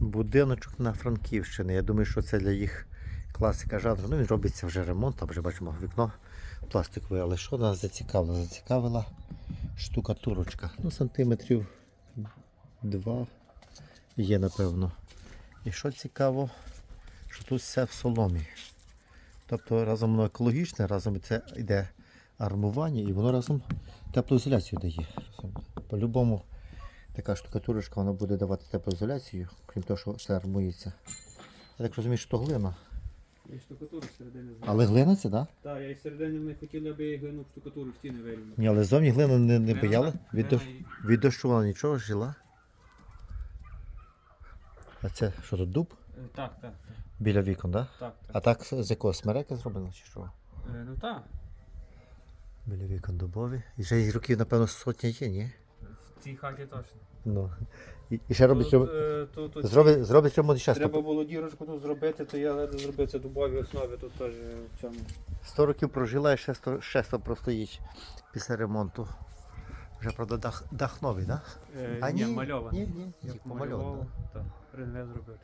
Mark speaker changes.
Speaker 1: Будиночок на Франківщині. Я думаю, що це для їх класика жанру. Ну, він робиться вже ремонт, там вже бачимо вікно пластикове. Але що нас зацікавило? Зацікавила штукатурочка. Ну, сантиметрів два є, напевно. І що цікаво, що тут все в соломі. Тобто разом воно екологічне, разом це йде армування і воно разом теплоізоляцію дає. По-любому така штукатурочка вона буде давати теплоізоляцію, крім того, що все армується. Я так розумію, що то глина.
Speaker 2: Я штукатуру всередині знаю.
Speaker 1: Але глина це, так?
Speaker 2: Так, я і всередині вони хотіли, аби я глину в штукатуру в стіни вирівняв.
Speaker 1: Ні, але зовні глину не, не
Speaker 2: Глина-
Speaker 1: бояли. Від,
Speaker 2: глина
Speaker 1: дощ,
Speaker 2: і-
Speaker 1: від дощу вона нічого жила. А це що тут дуб?
Speaker 2: Е, Так, так.
Speaker 1: Біля вікон, так?
Speaker 2: Так,
Speaker 1: А
Speaker 2: так.
Speaker 1: так з якого смерека зроблено чи що?
Speaker 2: Е, Ну так.
Speaker 1: Біля вікон дубові. І вже їх років, напевно, сотня є, ні?
Speaker 2: В цій хаті точно.
Speaker 1: Ну. І, і ще робить,
Speaker 2: Тут,
Speaker 1: ремонт-
Speaker 2: е, тут-
Speaker 1: зроблять, зроблять ремонт щас.
Speaker 2: Треба було дірочку тут зробити, то я ледве зробив це дубові основі тут теж в цьому.
Speaker 1: 100 років прожила і ще 100, ще 100 простоїть після ремонту. Вже, правда, дах, дах новий, так?
Speaker 2: Е, ні,
Speaker 1: ні,
Speaker 2: мальований.
Speaker 1: ні, ні,
Speaker 2: Як
Speaker 1: тільки помальований,
Speaker 2: малював, так, ренве зробив.